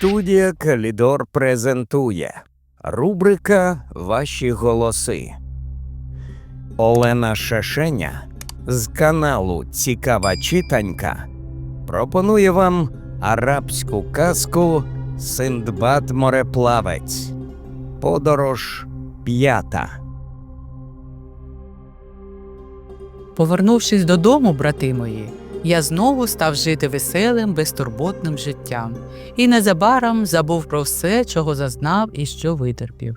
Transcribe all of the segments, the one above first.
Студія Калідор презентує рубрика Ваші голоси. Олена Шешеня з каналу Цікава читанька пропонує вам арабську казку Синдбад мореплавець. Подорож п'ята. Повернувшись додому, брати мої, я знову став жити веселим, безтурботним життям і незабаром забув про все, чого зазнав і що витерпів.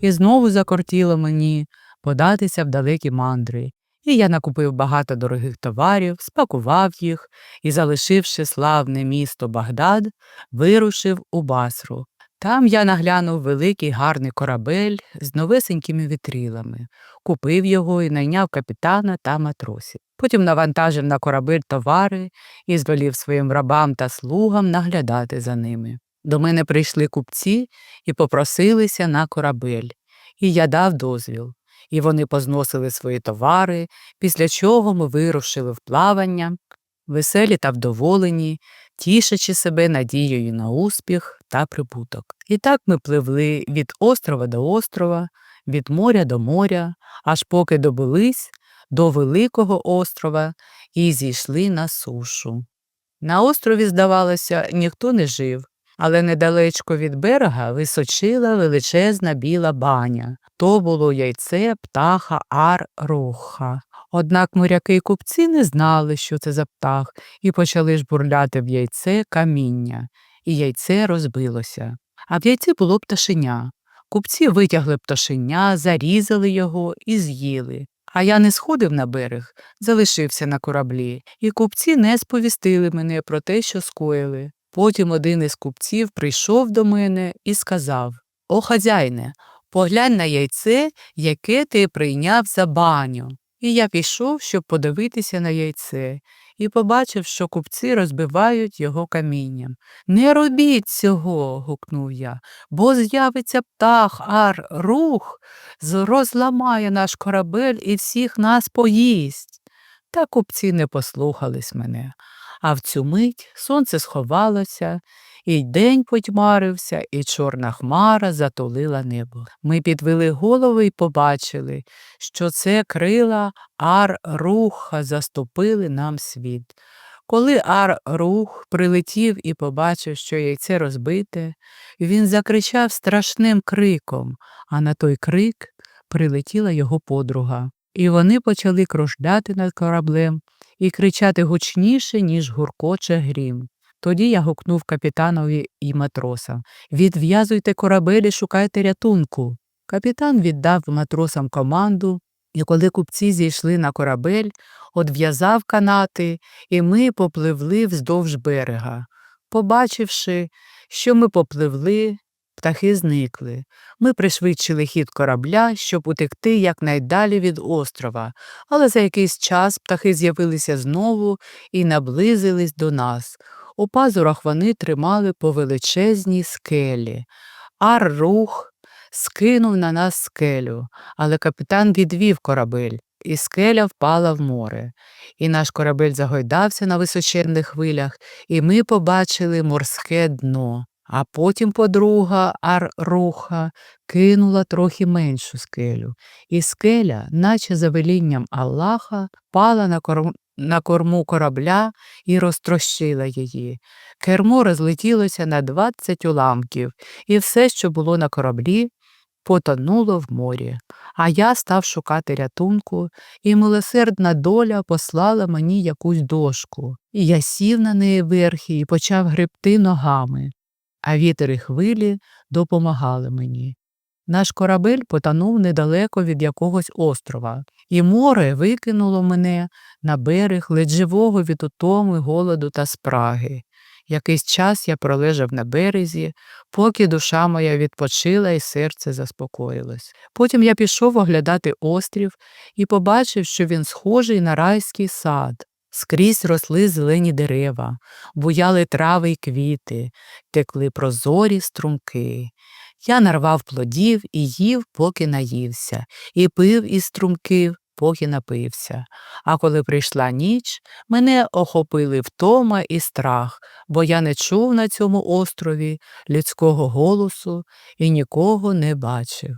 І знову закортіло мені податися в далекі мандри. І я накупив багато дорогих товарів, спакував їх і, залишивши славне місто Багдад, вирушив у Басру. Там я наглянув великий гарний корабель з новесенькими вітрилами, купив його і найняв капітана та матросів. Потім навантажив на корабель товари і звелів своїм рабам та слугам наглядати за ними. До мене прийшли купці і попросилися на корабель, і я дав дозвіл. І вони позносили свої товари, після чого ми вирушили в плавання, веселі та вдоволені, тішачи себе надією на успіх та прибуток. І так ми пливли від острова до острова, від моря до моря, аж поки добулись до великого острова і зійшли на сушу. На острові, здавалося, ніхто не жив, але недалечко від берега височила величезна біла баня. То було яйце птаха ар-роха. Однак моряки й купці не знали, що це за птах, і почали жбурляти в яйце каміння, і яйце розбилося. А в яйці було пташеня. Купці витягли пташеня, зарізали його і з'їли. А я не сходив на берег, залишився на кораблі, і купці не сповістили мене про те, що скоїли. Потім один із купців прийшов до мене і сказав О, хазяйне, поглянь на яйце, яке ти прийняв за баню. І я пішов, щоб подивитися на яйце, і побачив, що купці розбивають його камінням. Не робіть цього. гукнув я, бо з'явиться птах ар рух, розламає наш корабель і всіх нас поїсть. Та купці не послухались мене. А в цю мить сонце сховалося, і день потьмарився, і чорна хмара затулила небо. Ми підвели голови і побачили, що це крила Ар-Руха заступили нам світ. Коли Ар-Рух прилетів і побачив, що яйце розбите, він закричав страшним криком, а на той крик прилетіла його подруга. І вони почали кружляти над кораблем і кричати гучніше, ніж гуркоче грім. Тоді я гукнув капітанові і матросам Відв'язуйте корабель і шукайте рятунку. Капітан віддав матросам команду, і коли купці зійшли на корабель, одв'язав канати, і ми попливли вздовж берега. Побачивши, що ми попливли, птахи зникли. Ми пришвидшили хід корабля, щоб утекти якнайдалі від острова, але за якийсь час птахи з'явилися знову і наблизились до нас. У пазурах вони тримали по величезній скелі. Ар-рух скинув на нас скелю, але капітан відвів корабель, і скеля впала в море. І наш корабель загойдався на височенних хвилях, і ми побачили морське дно. А потім подруга Ар-руха кинула трохи меншу скелю, і скеля, наче за велінням Аллаха, пала на. На корму корабля і розтрощила її. Кермо розлетілося на двадцять уламків, і все, що було на кораблі, потонуло в морі. А я став шукати рятунку, і милосердна доля послала мені якусь дошку. І я сів на неї верхи і почав гребти ногами, а вітер і хвилі допомагали мені. Наш корабель потонув недалеко від якогось острова, і море викинуло мене на берег ледь живого від утоми, голоду та спраги. Якийсь час я пролежав на березі, поки душа моя відпочила і серце заспокоїлось. Потім я пішов оглядати острів і побачив, що він схожий на райський сад. Скрізь росли зелені дерева, буяли трави й квіти, текли прозорі струмки. Я нарвав плодів і їв, поки наївся, і пив із струмків, поки напився. А коли прийшла ніч, мене охопили втома і страх, бо я не чув на цьому острові людського голосу і нікого не бачив.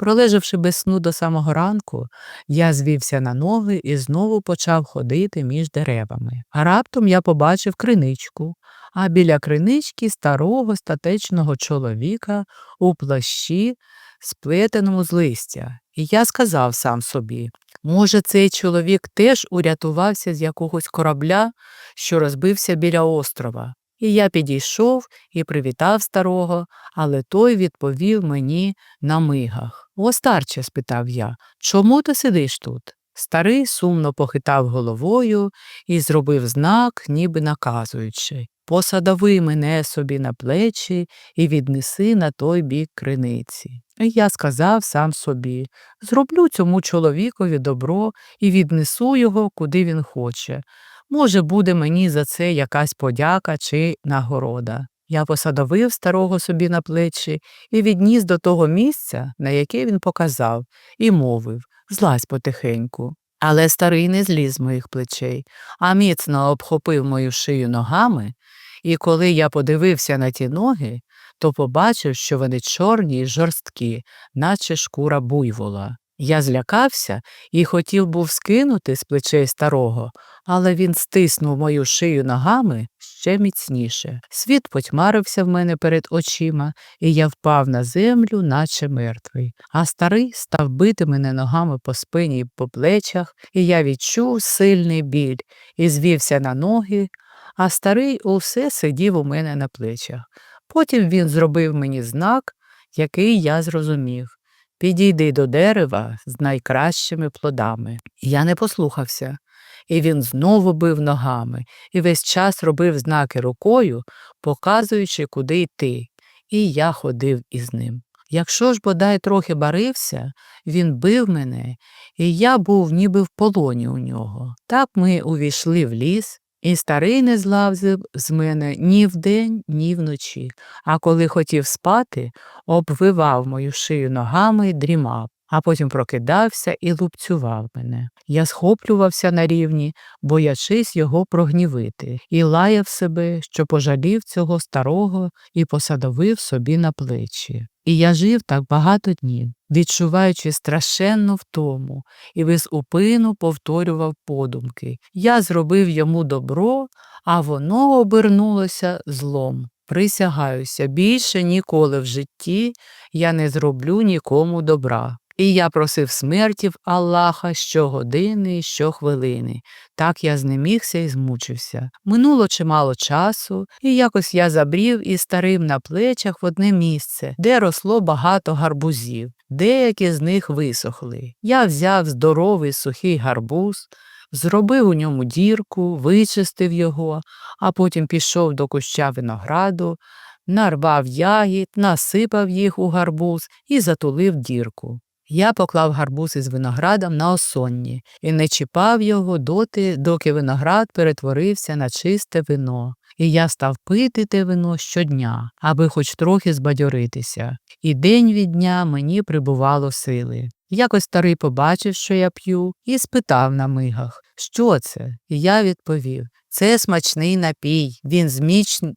Пролежавши без сну до самого ранку, я звівся на ноги і знову почав ходити між деревами. А раптом я побачив криничку, а біля кринички старого статечного чоловіка у плащі, сплетеному з листя. І я сказав сам собі, може, цей чоловік теж урятувався з якогось корабля, що розбився біля острова. І я підійшов і привітав старого, але той відповів мені на мигах. О, старче, спитав я, чому ти сидиш тут? Старий сумно похитав головою і зробив знак, ніби наказуючи Посадави мене собі на плечі і віднеси на той бік криниці. І я сказав сам собі зроблю цьому чоловікові добро і віднесу його, куди він хоче. Може, буде мені за це якась подяка чи нагорода. Я посадовив старого собі на плечі і відніс до того місця, на яке він показав, і мовив злазь потихеньку. Але старий не зліз з моїх плечей, а міцно обхопив мою шию ногами, і коли я подивився на ті ноги, то побачив, що вони чорні й жорсткі, наче шкура буйвола. Я злякався і хотів був скинути з плечей старого, але він стиснув мою шию ногами ще міцніше. Світ потьмарився в мене перед очима, і я впав на землю, наче мертвий. А старий став бити мене ногами по спині й по плечах, і я відчув сильний біль і звівся на ноги, а старий усе сидів у мене на плечах. Потім він зробив мені знак, який я зрозумів. Підійди до дерева з найкращими плодами. Я не послухався, і він знову бив ногами і весь час робив знаки рукою, показуючи, куди йти, і я ходив із ним. Якщо ж бодай трохи барився, він бив мене, і я був ніби в полоні у нього. Так ми увійшли в ліс, і старий не злазив з мене ні вдень, ні вночі, а коли хотів спати, обвивав мою шию ногами й дрімав, а потім прокидався і лупцював мене. Я схоплювався на рівні, боячись його прогнівити, і лаяв себе, що пожалів цього старого і посадовив собі на плечі. І я жив так багато днів, відчуваючи страшенну втому, і без упину повторював подумки. Я зробив йому добро, а воно обернулося злом. Присягаюся, більше ніколи в житті я не зроблю нікому добра. І я просив смерті Аллаха щогодини і щохвилини. Так я знемігся і змучився. Минуло чимало часу, і якось я забрів із старим на плечах в одне місце, де росло багато гарбузів. Деякі з них висохли. Я взяв здоровий сухий гарбуз, зробив у ньому дірку, вичистив його, а потім пішов до куща винограду, нарвав ягід, насипав їх у гарбуз і затулив дірку. Я поклав гарбуз із виноградом на осонні і не чіпав його доти, доки виноград перетворився на чисте вино. І я став пити те вино щодня, аби хоч трохи збадьоритися. І день від дня мені прибувало сили. Якось старий побачив, що я п'ю, і спитав на мигах, що це? І я відповів це смачний напій. Він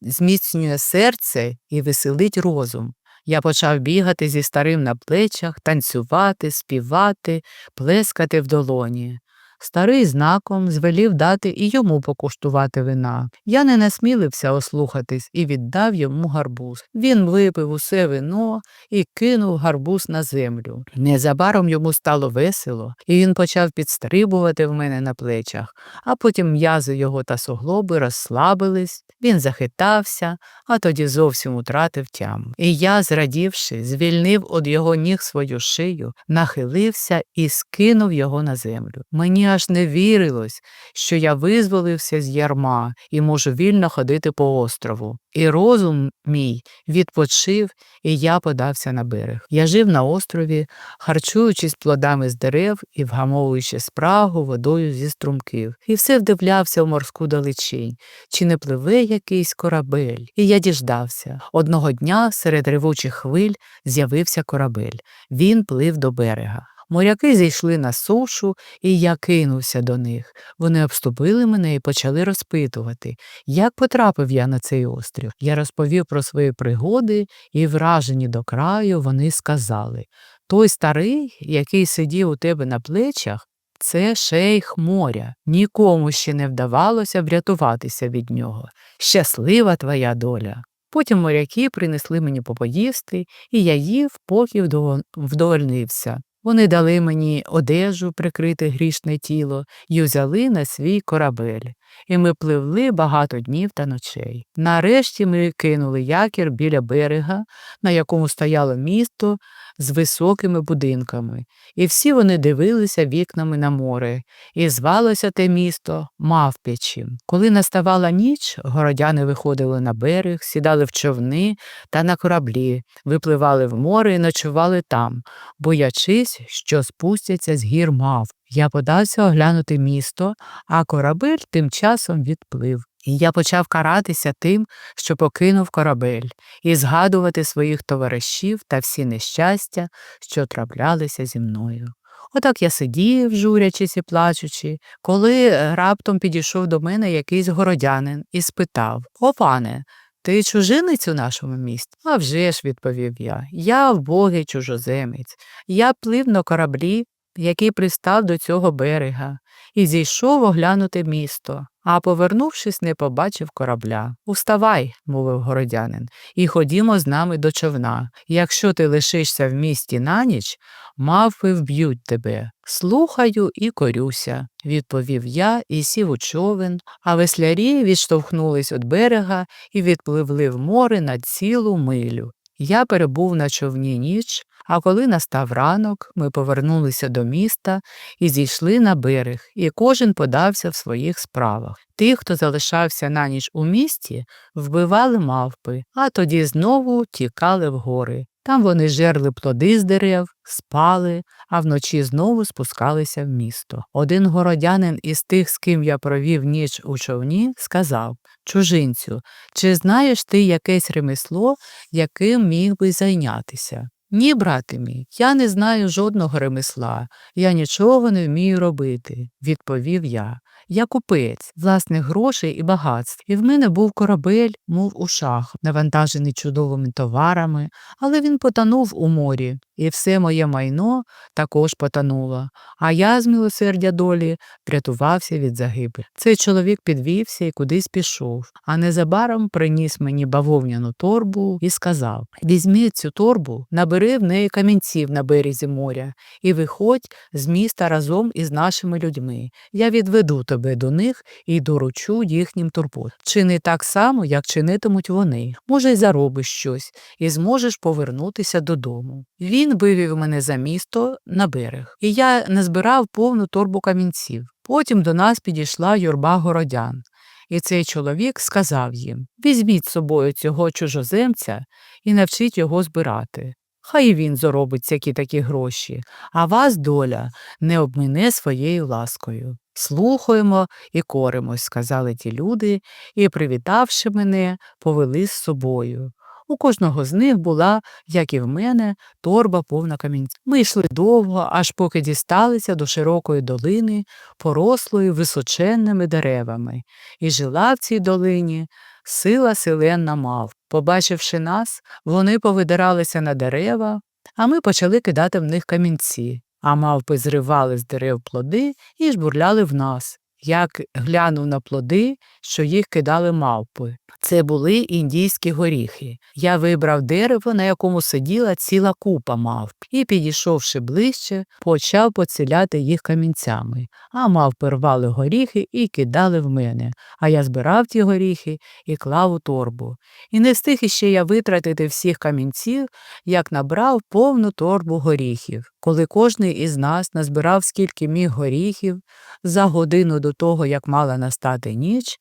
зміцнює серце і веселить розум. Я почав бігати зі старим на плечах, танцювати, співати, плескати в долоні. Старий знаком звелів дати і йому покуштувати вина. Я не насмілився ослухатись і віддав йому гарбуз. Він випив усе вино і кинув гарбуз на землю. Незабаром йому стало весело, і він почав підстрибувати в мене на плечах, а потім м'язи його та суглоби розслабились, він захитався, а тоді зовсім утратив тяму. І я, зрадівши, звільнив од його ніг свою шию, нахилився і скинув його на землю. Мені аж не вірилось, що я визволився з ярма і можу вільно ходити по острову. І розум мій відпочив, і я подався на берег. Я жив на острові, харчуючись плодами з дерев і вгамовуючи спрагу водою зі струмків, і все вдивлявся в морську далечінь, чи не пливе якийсь корабель. І я діждався. Одного дня серед ревучих хвиль з'явився корабель. Він плив до берега. Моряки зійшли на сушу, і я кинувся до них. Вони обступили мене і почали розпитувати, як потрапив я на цей острів. Я розповів про свої пригоди, і, вражені до краю, вони сказали той старий, який сидів у тебе на плечах, це шейх моря. Нікому ще не вдавалося врятуватися від нього. Щаслива твоя доля. Потім моряки принесли мені попоїсти, і я їв, поки вдовольнився. Вони дали мені одежу, прикрити грішне тіло, і взяли на свій корабель. І ми пливли багато днів та ночей. Нарешті ми кинули якір біля берега, на якому стояло місто з високими будинками, і всі вони дивилися вікнами на море, і звалося те місто Мавпячим. Коли наставала ніч, городяни виходили на берег, сідали в човни та на кораблі, випливали в море і ночували там, боячись, що спустяться з гір мав. Я подався оглянути місто, а корабель тим часом відплив. І я почав каратися тим, що покинув корабель, і згадувати своїх товаришів та всі нещастя, що траплялися зі мною. Отак я сидів, журячись і плачучи, коли е, раптом підійшов до мене якийсь городянин і спитав О, пане, ти чужинець у нашому місті? «А вже ж», – відповів я, я вбогий чужоземець. Я плив на кораблі, який пристав до цього берега, і зійшов оглянути місто, а повернувшись, не побачив корабля. Уставай, мовив городянин, і ходімо з нами до човна. Якщо ти лишишся в місті на ніч, мавпи вб'ють тебе. Слухаю і корюся, відповів я і сів у човен, а веслярі відштовхнулись від берега і відпливли в море на цілу милю. Я перебув на човні ніч, а коли настав ранок, ми повернулися до міста і зійшли на берег, і кожен подався в своїх справах. Тих, хто залишався на ніч у місті, вбивали мавпи, а тоді знову тікали в гори. Там вони жерли плоди з дерев, спали, а вночі знову спускалися в місто. Один городянин із тих, з ким я провів ніч у човні, сказав Чужинцю, чи знаєш ти якесь ремесло, яким міг би зайнятися? Ні, брате мій, я не знаю жодного ремесла, я нічого не вмію робити, відповів я. Я купець, власних грошей і багатств, і в мене був корабель, мов у шах, навантажений чудовими товарами, але він потонув у морі, і все моє майно також потонуло, а я з милосердя долі врятувався від загибелі. Цей чоловік підвівся і кудись пішов, а незабаром приніс мені бавовняну торбу і сказав Візьми цю торбу, набери в неї камінців на березі моря і виходь з міста разом із нашими людьми. Я відведу тебе до них і доручу їхнім турбот. Чини так само, як чинитимуть вони. Може, й заробиш щось, і зможеш повернутися додому. Він вивів мене за місто на берег, і я назбирав повну торбу камінців. Потім до нас підійшла юрба городян. І цей чоловік сказав їм Візьміть з собою цього чужоземця і навчіть його збирати. Хай він заробить які такі гроші, а вас доля не обмине своєю ласкою. Слухаємо і коримось, сказали ті люди, і, привітавши мене, повели з собою. У кожного з них була, як і в мене, торба повна камінців. Ми йшли довго, аж поки дісталися до широкої долини, порослої височенними деревами, і жила в цій долині сила селенна мав. Побачивши нас, вони повидиралися на дерева, а ми почали кидати в них камінці, а мавпи зривали з дерев плоди і жбурляли в нас. Як глянув на плоди, що їх кидали мавпи. Це були індійські горіхи. Я вибрав дерево, на якому сиділа ціла купа мавп, і, підійшовши ближче, почав поціляти їх камінцями. А мавпи рвали горіхи і кидали в мене. А я збирав ті горіхи і клав у торбу. І не встиг іще я витратити всіх камінців, як набрав повну торбу горіхів. Коли кожний із нас назбирав скільки міг горіхів, за годину до того, як мала настати ніч,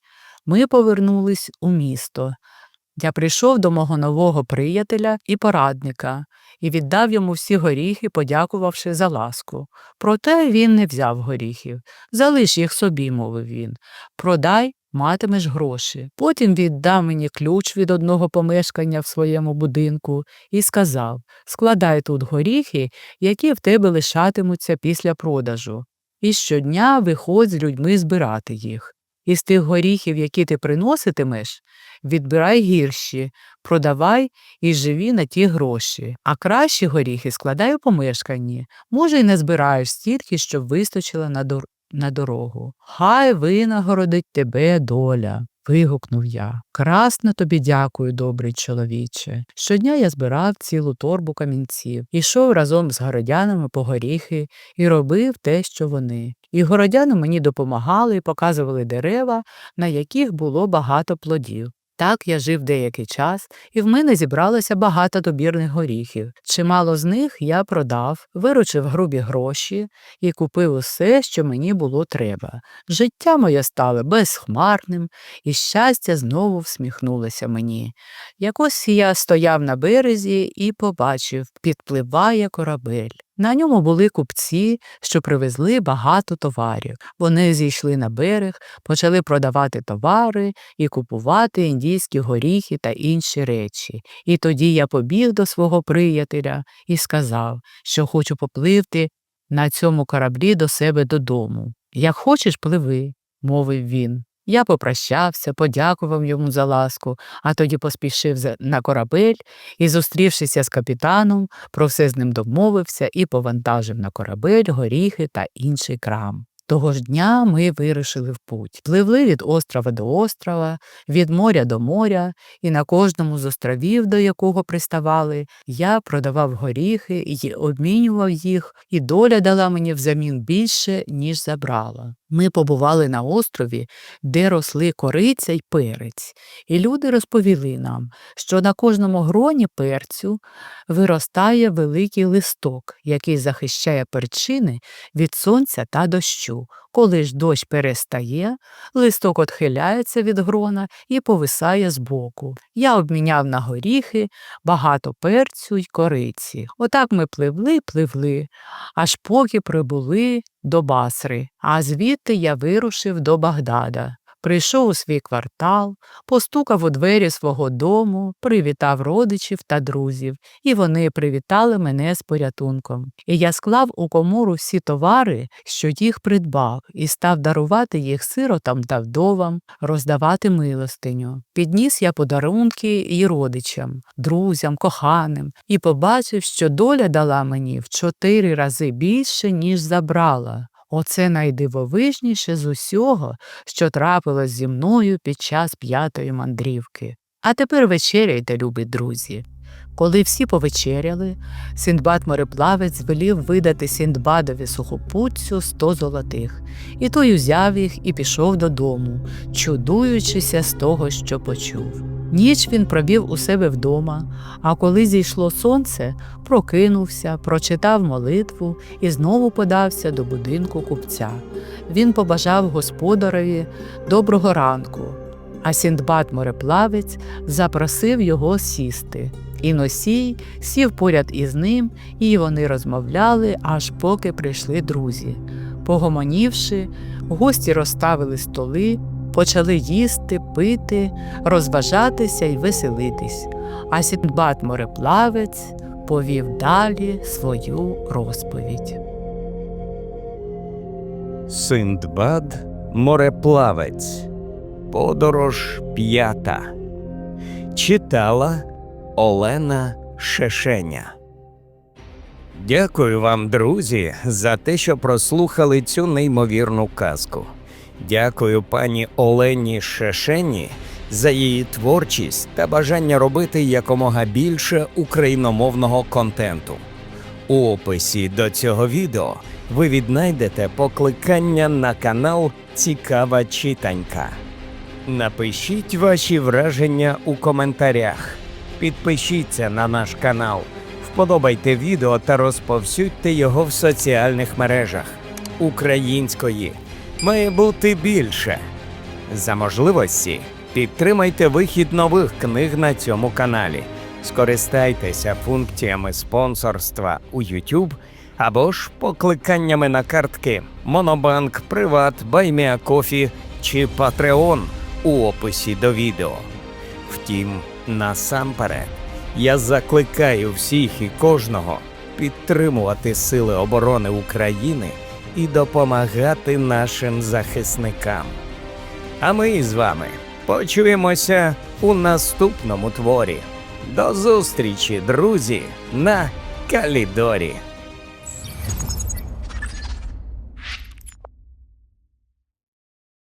ми повернулись у місто. Я прийшов до мого нового приятеля і порадника і віддав йому всі горіхи, подякувавши за ласку. Проте він не взяв горіхів. Залиш їх собі, мовив він. Продай матимеш гроші. Потім віддав мені ключ від одного помешкання в своєму будинку і сказав складай тут горіхи, які в тебе лишатимуться після продажу. І щодня виходь з людьми збирати їх. Із тих горіхів, які ти приноситимеш, відбирай гірші, продавай і живі на ті гроші. А кращі горіхи складай у помешканні. Може, й не збираєш стільки, щоб вистачило на, дор... на дорогу. Хай винагородить тебе доля. Вигукнув я. Красно тобі дякую, добрий чоловіче. Щодня я збирав цілу торбу камінців, ішов разом з городянами по горіхи і робив те, що вони. І городяни мені допомагали і показували дерева, на яких було багато плодів. Так я жив деякий час, і в мене зібралося багато добірних горіхів. Чимало з них я продав, виручив грубі гроші і купив усе, що мені було треба. Життя моє стало безхмарним, і щастя знову всміхнулося мені. Якось я стояв на березі і побачив, підпливає корабель. На ньому були купці, що привезли багато товарів. Вони зійшли на берег, почали продавати товари і купувати індійські горіхи та інші речі. І тоді я побіг до свого приятеля і сказав, що хочу попливти на цьому кораблі до себе додому. Як хочеш, пливи, мовив він. Я попрощався, подякував йому за ласку, а тоді поспішив на корабель і, зустрівшися з капітаном, про все з ним домовився і повантажив на корабель горіхи та інший крам. Того ж дня ми вирушили в путь. Пливли від острова до острова, від моря до моря, і на кожному з островів, до якого приставали, я продавав горіхи і обмінював їх, і доля дала мені взамін більше, ніж забрала. Ми побували на острові, де росли кориця й перець, і люди розповіли нам, що на кожному гроні перцю виростає великий листок, який захищає перчини від сонця та дощу. Коли ж дощ перестає, листок отхиляється від грона і повисає збоку. Я обміняв на горіхи багато перцю й кориці. Отак ми пливли, пливли, аж поки прибули до Басри, а звідти я вирушив до Багдада. Прийшов у свій квартал, постукав у двері свого дому, привітав родичів та друзів, і вони привітали мене з порятунком. І я склав у комору всі товари, що їх придбав, і став дарувати їх сиротам та вдовам, роздавати милостиню. Підніс я подарунки і родичам, друзям, коханим, і побачив, що доля дала мені в чотири рази більше, ніж забрала. Оце найдивовижніше з усього, що трапилось зі мною під час п'ятої мандрівки. А тепер вечеряйте, любі друзі. Коли всі повечеряли, Синдбад мореплавець звелів видати Синдбадові сухопутцю сто золотих, і той узяв їх і пішов додому, чудуючися з того, що почув. Ніч він провів у себе вдома, а коли зійшло сонце, прокинувся, прочитав молитву і знову подався до будинку купця. Він побажав господареві доброго ранку, а Сіндбад мореплавець запросив його сісти. І носій сів поряд із ним, і вони розмовляли, аж поки прийшли друзі. Погомонівши, гості розставили столи, почали їсти, пити, розважатися й веселитись, а Сіндбад мореплавець повів далі свою розповідь. Синдбад мореплавець. Подорож п'ята. Читала Олена Шешеня. Дякую вам, друзі, за те, що прослухали цю неймовірну казку. Дякую пані Олені Шешені за її творчість та бажання робити якомога більше україномовного контенту. У описі до цього відео ви віднайдете покликання на канал Цікава читанька. Напишіть ваші враження у коментарях. Підпишіться на наш канал, вподобайте відео та розповсюдьте його в соціальних мережах. Української має бути більше. За можливості підтримайте вихід нових книг на цьому каналі. Скористайтеся функціями спонсорства у YouTube або ж покликаннями на картки Монобанк, Приват, Байміакофі чи Patreon у описі до відео. Втім, насамперед, я закликаю всіх і кожного підтримувати Сили оборони України і допомагати нашим захисникам. А ми з вами почуємося у наступному творі. До зустрічі, друзі, на Калідорі.